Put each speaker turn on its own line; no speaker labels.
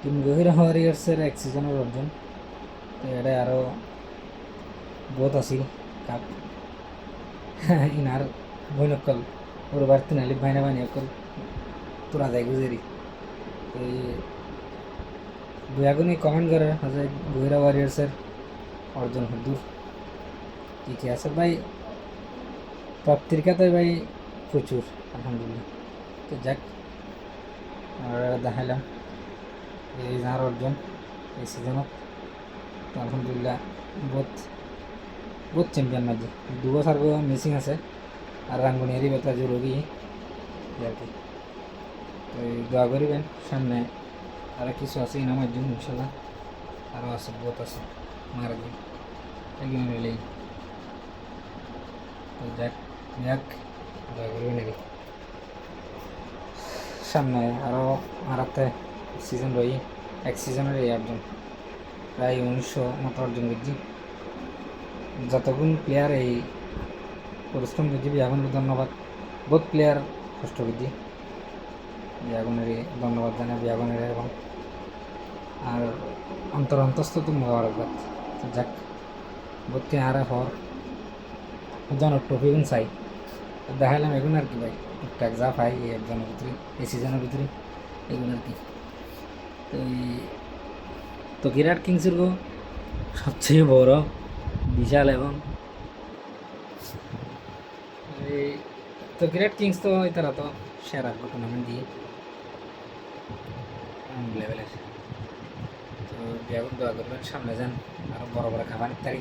Team গভীর ওয়ারিয়ার্সের এক সিজনের অর্জন। তো এটা আরও বহুত আছিল কাপ ইনার বইনকল ওরবার তিনালি বাইনা বাইনা অকল তোরা যায় গুজেরি এই দুয়াগুনি কমেন্ট করে যে গভীরা ওয়ারিয়ার্সের অর্জন দূর কি কি আছে ভাই? প্রাপ্তির কথাই ভাই প্রচুর আলহামদুলিল্লাহ। তো যাক আমরা দেখাইলাম এই যার অর্জন এই সিজনত আলহামদুলিল্লাহ, বহুত বহুত চ্যাম্পিয়ন মাঝে দু বছর মিসিং আছে। আর রাঙ্গুনিয়ারই বেতা জরুরি আর কি। তো দোয়া করিবেন, সামনে আরও কিছু আছে ইনাম একজন ইনশাল্লাহ। আরও আছে, বহুত আছে। মারা দিন একদিন মিলেই তো যাক যাক, দোয়া করবেন সামনে আরও আরাতে সিজন রই এক সিজনের এই একজন প্রায় উনিশশো মতো অর্জন করছি। যতগুণ প্লেয়ার এই পরিশ্রম করছি বিয়াগুনের ধন্যবাদ। বহুত প্লেয়ার কষ্ট করছি। বিয়াগুনের ধন্যবাদ জানাই বিয়াগুনের এবং আর অন্তর অন্তস্থ তো মোবারকবাদ যাক, বহুত আর হর জন ট্রফিগুন চাই। তো দেখাইলাম এগুন আর কি ভাই, টুকটাক যা পাই এই একজনের ভিতরে, এই সিজনের ভিতরে এগুলো আর কি। তো তো বিরাট কিংসের সবচেয়ে বড়, বিশাল এবং তো গ্রেট কিংস তো তারা তো সেরা টুর্নামেন্ট দিয়ে তো বিয়াগুন দোয়া করবেন, সামনে যান আরও বড় বড় খাবার ইত্যাদি